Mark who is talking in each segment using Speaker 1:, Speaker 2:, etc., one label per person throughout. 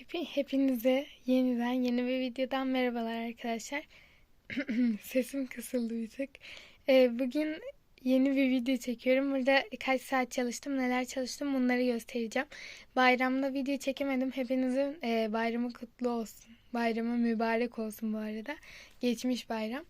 Speaker 1: Hepi, hepinize yeniden yeni bir videodan merhabalar arkadaşlar. Sesim kısıldı bir tık. Ee, bugün yeni bir video çekiyorum. Burada kaç saat çalıştım, neler çalıştım bunları göstereceğim. Bayramda video çekemedim. Hepinizin e, bayramı kutlu olsun. Bayramı mübarek olsun bu arada. Geçmiş bayram.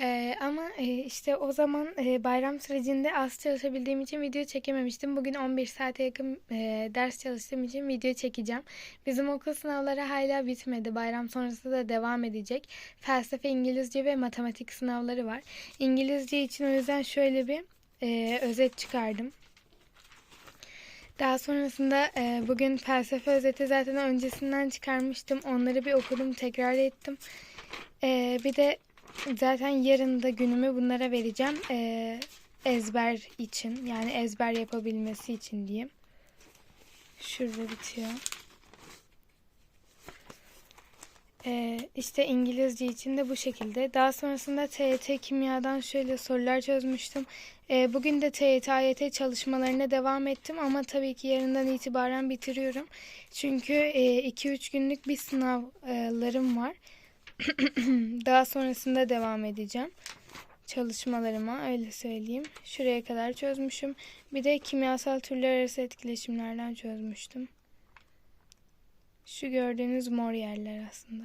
Speaker 1: Ee, ama e, işte o zaman e, bayram sürecinde az çalışabildiğim için video çekememiştim. Bugün 11 saate yakın e, ders çalıştığım için video çekeceğim. Bizim okul sınavları hala bitmedi. Bayram sonrası da devam edecek. Felsefe, İngilizce ve matematik sınavları var. İngilizce için o yüzden şöyle bir e, özet çıkardım. Daha sonrasında e, bugün felsefe özeti zaten öncesinden çıkarmıştım. Onları bir okudum, tekrar ettim. E, bir de Zaten yarın da günümü bunlara vereceğim. Ee, ezber için yani ezber yapabilmesi için diyeyim. Şurada bitiyor. Ee, işte İngilizce için de bu şekilde. Daha sonrasında TYT kimyadan şöyle sorular çözmüştüm. Ee, bugün de TYT AYT çalışmalarına devam ettim ama tabii ki yarından itibaren bitiriyorum. Çünkü 2-3 e, günlük bir sınavlarım var. Daha sonrasında devam edeceğim çalışmalarıma öyle söyleyeyim. Şuraya kadar çözmüşüm. Bir de kimyasal türler arası etkileşimlerden çözmüştüm. Şu gördüğünüz mor yerler aslında.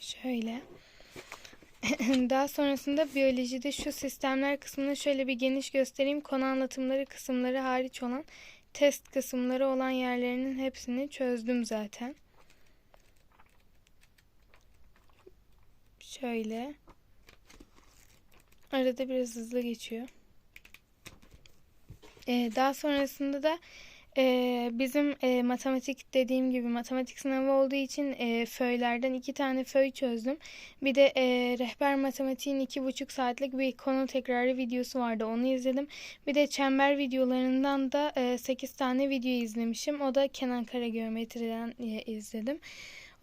Speaker 1: Şöyle. Daha sonrasında biyolojide şu sistemler kısmını şöyle bir geniş göstereyim. Konu anlatımları kısımları hariç olan test kısımları olan yerlerinin hepsini çözdüm zaten. Şöyle. Arada biraz hızlı geçiyor. Ee, daha sonrasında da ee, bizim e, matematik dediğim gibi matematik sınavı olduğu için e, föylerden iki tane föy çözdüm. Bir de e, rehber matematiğin iki buçuk saatlik bir konu tekrarı videosu vardı onu izledim. Bir de çember videolarından da 8 tane video izlemişim. O da Kenan Kara Geometri'den e, izledim.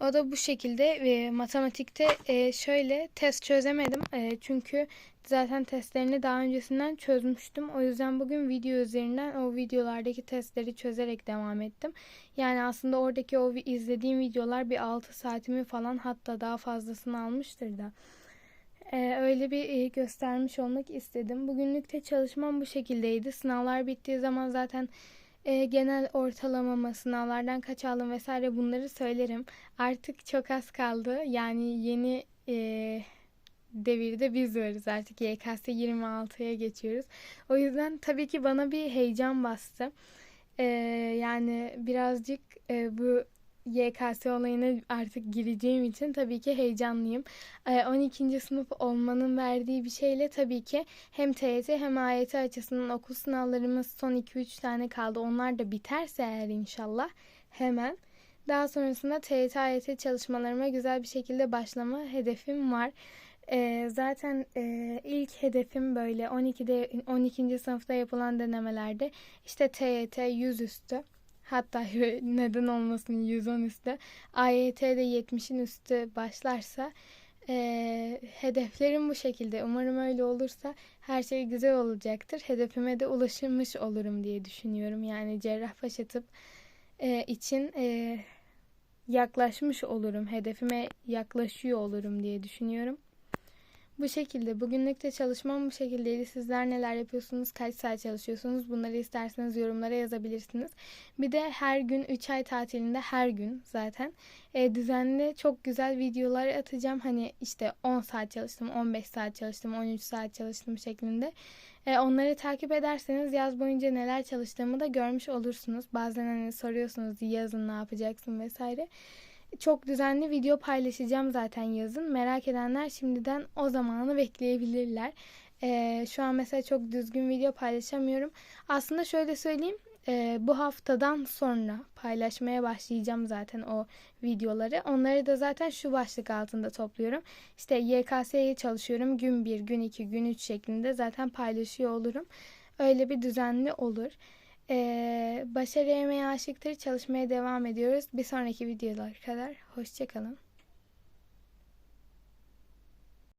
Speaker 1: O da bu şekilde e, matematikte e, şöyle test çözemedim. E, çünkü zaten testlerini daha öncesinden çözmüştüm. O yüzden bugün video üzerinden o videolardaki testleri çözerek devam ettim. Yani aslında oradaki o izlediğim videolar bir 6 saatimi falan hatta daha fazlasını almıştır da. Ee, öyle bir e, göstermiş olmak istedim. Bugünlükte çalışmam bu şekildeydi. Sınavlar bittiği zaman zaten e, genel ortalamamı, sınavlardan kaç aldım vesaire bunları söylerim. Artık çok az kaldı. Yani yeni e, devirde biz varız artık YKS 26'ya geçiyoruz. O yüzden tabii ki bana bir heyecan bastı. Ee, yani birazcık e, bu YKS olayına artık gireceğim için tabii ki heyecanlıyım. 12. Ee, sınıf olmanın verdiği bir şeyle tabii ki hem TYT hem AYT açısından okul sınavlarımız son 2-3 tane kaldı. Onlar da biterse eğer inşallah hemen. Daha sonrasında TYT AYT çalışmalarıma güzel bir şekilde başlama hedefim var. Ee, zaten e, ilk hedefim böyle 12'de 12. sınıfta yapılan denemelerde işte TYT 100 üstü hatta neden olmasın 110 üstü AYT'de 70'in üstü başlarsa e, hedeflerim bu şekilde. Umarım öyle olursa her şey güzel olacaktır. Hedefime de ulaşılmış olurum diye düşünüyorum. Yani Cerrahpaşa Tıp e, için e, yaklaşmış olurum. Hedefime yaklaşıyor olurum diye düşünüyorum. Bu şekilde bugünlük de çalışmam bu şekildeydi. Sizler neler yapıyorsunuz? Kaç saat çalışıyorsunuz? Bunları isterseniz yorumlara yazabilirsiniz. Bir de her gün 3 ay tatilinde her gün zaten e, düzenli çok güzel videolar atacağım. Hani işte 10 saat çalıştım, 15 saat çalıştım, 13 saat çalıştım şeklinde. E, onları takip ederseniz yaz boyunca neler çalıştığımı da görmüş olursunuz. Bazen hani soruyorsunuz yazın ne yapacaksın vesaire çok düzenli video paylaşacağım zaten yazın. Merak edenler şimdiden o zamanı bekleyebilirler. Ee, şu an mesela çok düzgün video paylaşamıyorum. Aslında şöyle söyleyeyim. E, bu haftadan sonra paylaşmaya başlayacağım zaten o videoları. Onları da zaten şu başlık altında topluyorum. İşte YKS'ye çalışıyorum. Gün 1, gün 2, gün 3 şeklinde zaten paylaşıyor olurum. Öyle bir düzenli olur. Ee, başarı yemeğe aşıktır. Çalışmaya devam ediyoruz. Bir sonraki videolar kadar. Hoşçakalın.